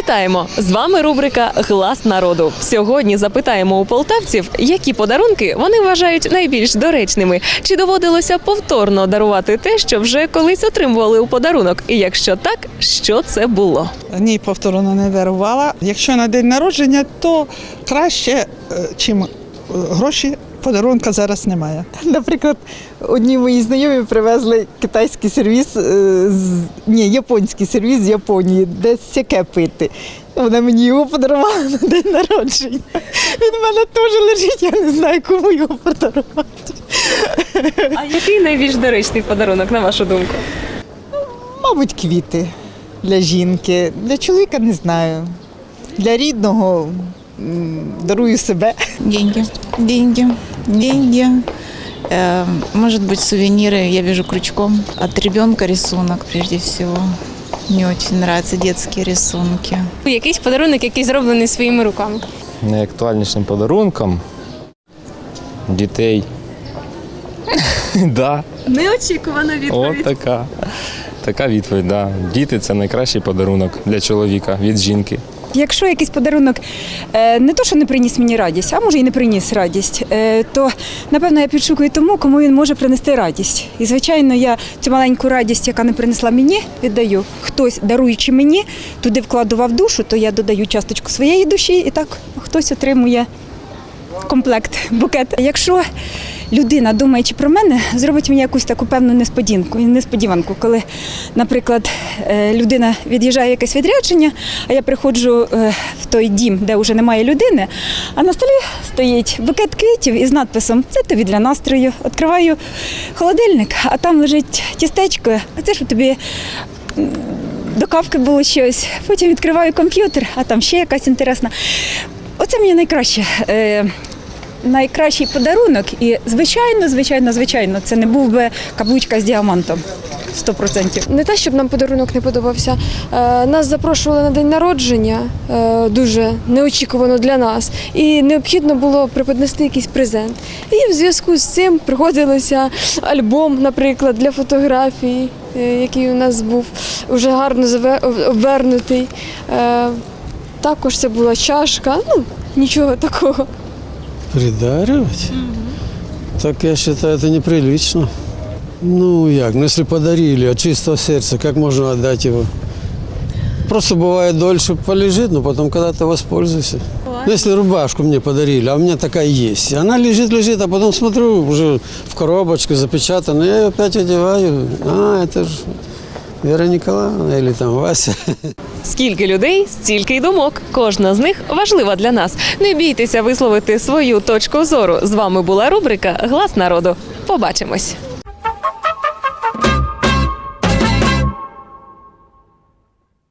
Вітаємо! З вами рубрика Глас народу. Сьогодні запитаємо у полтавців, які подарунки вони вважають найбільш доречними. Чи доводилося повторно дарувати те, що вже колись отримували у подарунок? І якщо так, що це було? Ні, повторно не дарувала. Якщо на день народження, то краще, е, чим е, гроші. Подарунка зараз немає. Наприклад, одні мої знайомі привезли китайський сервіс, е, з, ні, японський сервіс з Японії, де сяке пити. Вона мені його подарувала на день народження. Він в мене теж лежить, я не знаю, кому його подарувати. А який найбільш доречний подарунок, на вашу думку? Мабуть, квіти для жінки, для чоловіка не знаю. Для рідного дарую себе. Деньги. Деньги Деньги. Э, может быть, сувениры, я вижу крючком. От ребенка рисунок, прежде всего. Мне очень нравятся детские рисунки. Якийсь подарунок, який зроблений своїми руками. найактуальнішим подарунком дітей. да, Неочікувана от така. Така відповідь, да. Діти це найкращий подарунок для чоловіка від жінки. Якщо якийсь подарунок е, не то, що не приніс мені радість, а може і не приніс радість, е, то напевно я підшукую тому, кому він може принести радість. І звичайно, я цю маленьку радість, яка не принесла мені, віддаю. Хтось, даруючи мені, туди вкладував душу, то я додаю часточку своєї душі, і так хтось отримує комплект, букет. Якщо людина, думаючи про мене, зробить мені якусь таку певну несподіванку, несподіванку, коли, наприклад, е, людина від'їжджає якесь відрядження, а я приходжу е, в той дім, де вже немає людини, а на столі стоїть букет квітів із надписом Це тобі для настрою. Відкриваю холодильник, а там лежить тістечко, а це ж тобі. До кавки було щось. Потім відкриваю комп'ютер, а там ще якась інтересна. Оце мені найкраще. Найкращий подарунок. І звичайно, звичайно, звичайно, це не був би каблучка з діамантом. 100%. Не те, щоб нам подарунок не подобався. Е, Нас запрошували на день народження е, дуже неочікувано для нас, і необхідно було преподнести якийсь презент. І в зв'язку з цим приходилося альбом, наприклад, для фотографій, е, який у нас був вже гарно обвернутий. Також це була чашка, ну нічого такого. Придаривать? Так я считаю, это неприлично. Ну як, ну если подарили от чистого сердца, как можно отдать его? Просто бывает дольше полежит, но потом когда-то воспользуйся. Ну, если рубашку мне подарили, а у меня такая есть, она лежит, лежит, а потом смотрю, уже в коробочке запечатана, я ее опять одеваю. А, это же Вера Ніколаївна, або там Вася. Скільки людей, стільки й думок. Кожна з них важлива для нас. Не бійтеся висловити свою точку зору. З вами була рубрика Глас народу. Побачимось.